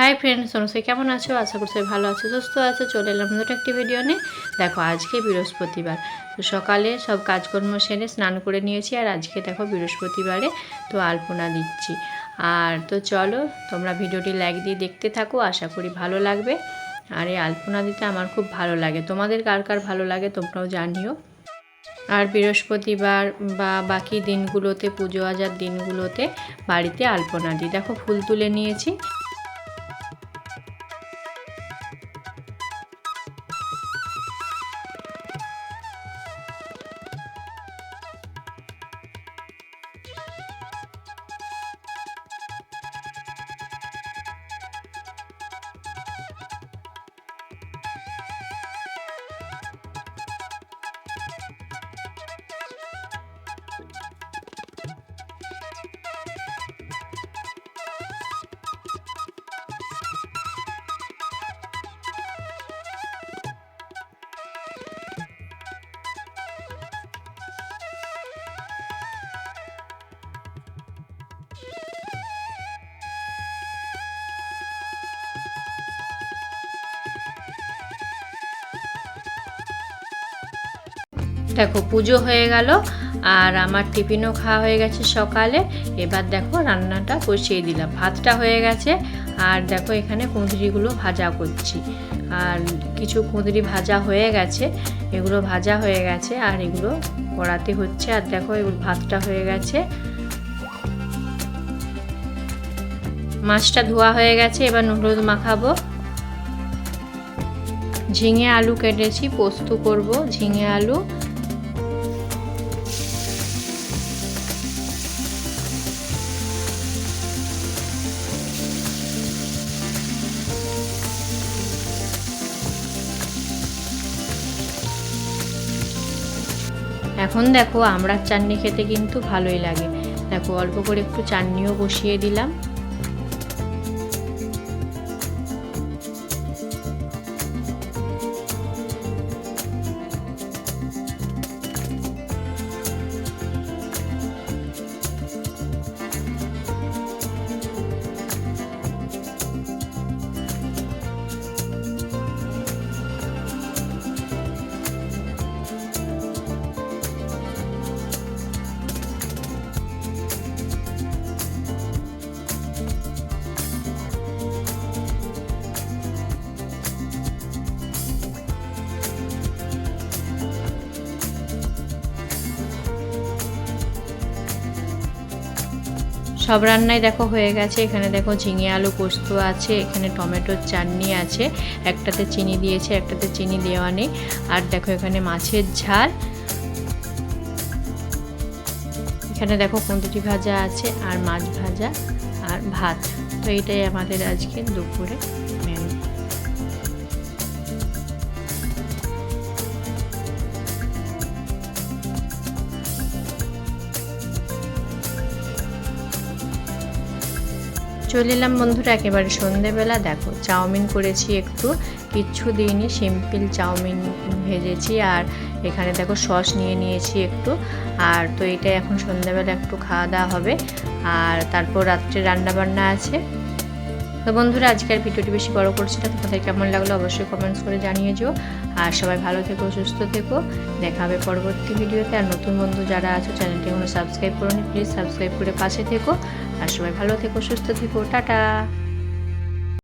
Hi friends অনুসাই কেমন আছো? আশা করছি ভালো আছো, সুস্থ আছো, চলে এলাম নতুন একটি ভিডিও নিয়ে। দেখো, আজকে বৃহস্পতিবার। তো সকালে সব কাজকর্ম সেরে স্নান করে নিয়েছি আর আজকে দেখো বৃহস্পতিবারে তো আলপনা দিচ্ছি। আর তো চলো, তোমরা ভিডিওটি লাইক দিয়ে দেখতে থাকো, আশা করি ভালো লাগবে। আর এই আলপনা দিতে আমার খুব ভালো লাগে। তোমাদের কার কার ভালো লাগে তোমরাও জানিও। আর বৃহস্পতিবার বা বাকি দিনগুলোতে, পুজো আজার দিনগুলোতে বাড়িতে আলপনা দিই। দেখো, ফুল তুলে নিয়েছি। দেখো, পুজো হয়ে গেল আর আমার টিফিনও খাওয়া হয়ে গেছে সকালে। এবার দেখো রান্নাটা বসিয়ে দিলাম। ভাতটা হয়ে গেছে আর দেখো এখানে কুঁদরিগুলো ভাজা করছি। আর কিছু কুঁদরি ভাজা হয়ে গেছে, এগুলো ভাজা হয়ে গেছে আর এগুলো কড়াতে হচ্ছে। আর দেখো এগুলো ভাতটা হয়ে গেছে। মাছটা ধোয়া হয়ে গেছে, এবার হলুদ মাখাবো। ঝিঙে আলু কেটেছি, পোস্ত করব, ঝিঙে আলু এখন দেখো আমরা চাটনি খেতে কিন্তু ভালোই লাগে। দেখো, অল্প করে একটু চাটনিও বসিয়ে দিলাম। সব রান্নাই দেখো হয়ে গেছে। এখানে দেখো ঝিঙে আলু পোস্ত আছে, এখানে টমেটোর চাটনি আছে, একটাতে চিনি দিয়েছে, একটাতে চিনি দেওয়া নেই। আর দেখো এখানে মাছের ঝাল। এখানে দেখো কুন্দুটি ভাজা আছে আর মাছ ভাজা আর ভাত। তো এটাই আমাদের আজকে দুপুরে মেনু। চলে এলাম বন্ধুরা, একেবারে সন্ধেবেলা। দেখো, চাউমিন করেছি একটু, কিচ্ছু দিইনি, সিম্পল চাউমিন ভেজেছি, আর এখানে দেখো সস নিয়ে নিয়েছি একটু। আর তো এটা এখন সন্ধ্যেবেলা একটু খাওয়া দাওয়া হবে। আর তারপর রাত্রে রান্না বান্না আছে। তো বন্ধুরা, আজকের ভিডিওটি বেশি বড় করছি না। তোমাদের কেমন লাগল অবশ্যই কমেন্টস করে জানিয়ে যেও আর সবাই ভালো থেকো, সুস্থ থেকো। দেখা হবে পরবর্তী ভিডিওতে। আর নতুন বন্ধু যারা আছো চ্যানেলটি এখনও সাবস্ক্রাইব করো প্লিজ সাবস্ক্রাইব করে পাশে থেকো। আর সবাই ভালো থেকো, সুস্থ থেকো। টাটা!